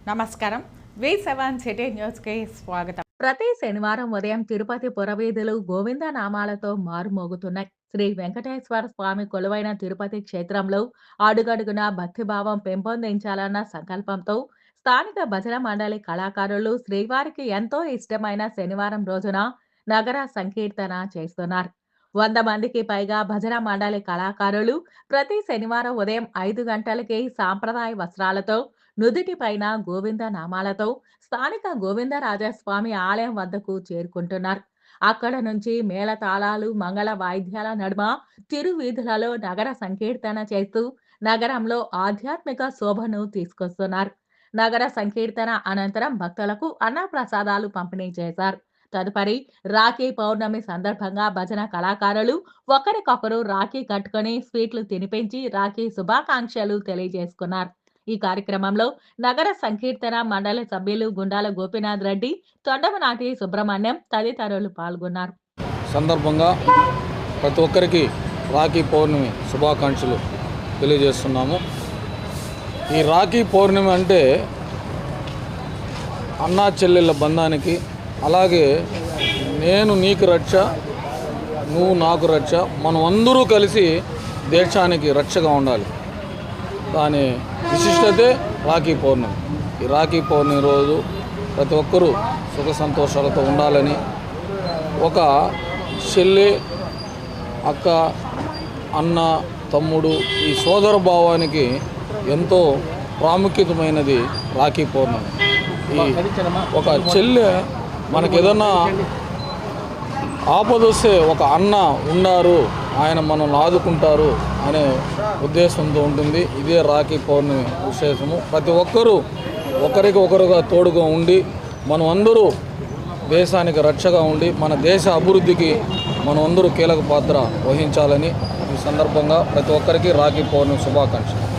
నమస్కారం. వి seven city న్యూస్కి స్వాగతం. ప్రతి శనివారం ఉదయం తిరుపతి పురవీధులు గోవింద నామాలతో మారుమోగుతున్నాయి. శ్రీ వెంకటేశ్వర స్వామి కొలువైన తిరుపతి క్షేత్రంలో అడుగడుగున భక్తిభావం పెంపొందించాలన్న సంకల్పంతో స్థానిక భజన మండలి కళాకారులు శ్రీవారికి ఎంతో ఇష్టమైన శనివారం రోజున నగర సంకీర్తన చేస్తున్నారు. వంద మందికి పైగా భజన మండలి కళాకారులు ప్రతి శనివారం ఉదయం ఐదు గంటలకి సాంప్రదాయ వస్త్రాలతో నుదుటి పైన గోవింద నామాలతో స్థానిక గోవిందరాజస్వామి ఆలయం వద్దకు చేరుకుంటున్నారు. అక్కడ నుంచి మేళతాళాలు మంగళ వాయిద్యాల నడుమ తిరువీధులలో నగర సంకీర్తన చేస్తూ నగరంలో ఆధ్యాత్మిక శోభను తీసుకొస్తున్నారు. నగర సంకీర్తన అనంతరం భక్తులకు అన్నప్రసాదాలు పంపిణీ చేశారు. తదుపరి రాఖీ పౌర్ణమి సందర్భంగా భజన కళాకారులు ఒకరికొకరు రాఖీ కట్టుకొని స్వీట్లు తినిపించి రాఖీ శుభాకాంక్షలు తెలియజేసుకున్నారు. ఈ కార్యక్రమంలో నగర సంకీర్తన మండలి సభ్యులు గుండాల గోపీనాథ్ రెడ్డి తొండమనాటి సుబ్రహ్మణ్యం తదితరులు పాల్గొన్నారు. సందర్భంగా ప్రతి ఒక్కరికి రాఖీ పౌర్ణమి శుభాకాంక్షలు తెలియజేస్తున్నాము. ఈ రాఖీ పౌర్ణమి అంటే అన్నా చెల్లెళ్ళ బంధానికి అలాగే నేను నీకు రక్ష నువ్వు నాకు రక్ష మనం అందరూ కలిసి దేశానికి రక్షగా ఉండాలి. దాని విశిష్టతే రాఖీ పౌర్ణమి. ఈ రాఖీ పౌర్ణమి రోజు ప్రతి ఒక్కరూ సుఖ సంతోషాలతో ఉండాలని ఒక చెల్లి అక్క అన్న తమ్ముడు ఈ సోదర భావానికి ఎంతో ప్రాముఖ్యతమైనది రాఖీ పౌర్ణమి. ఈ ఒక చెల్లె మనకి ఏదన్నా ఆపదొస్తే ఒక అన్న ఉన్నారు ఆయన మనల్ని ఆదుకుంటారు అనే ఉద్దేశంతో ఉంటుంది. ఇదే రాఖీ పౌర్ణమి విశేషము. ప్రతి ఒక్కరూ ఒకరికి ఒకరుగా తోడుగా ఉండి మనం అందరూ దేశానికి రక్షగా ఉండి మన దేశ అభివృద్ధికి మనం అందరూ కీలక పాత్ర వహించాలని ఈ సందర్భంగా ప్రతి ఒక్కరికి రాఖీ పౌర్ణమి శుభాకాంక్షలు.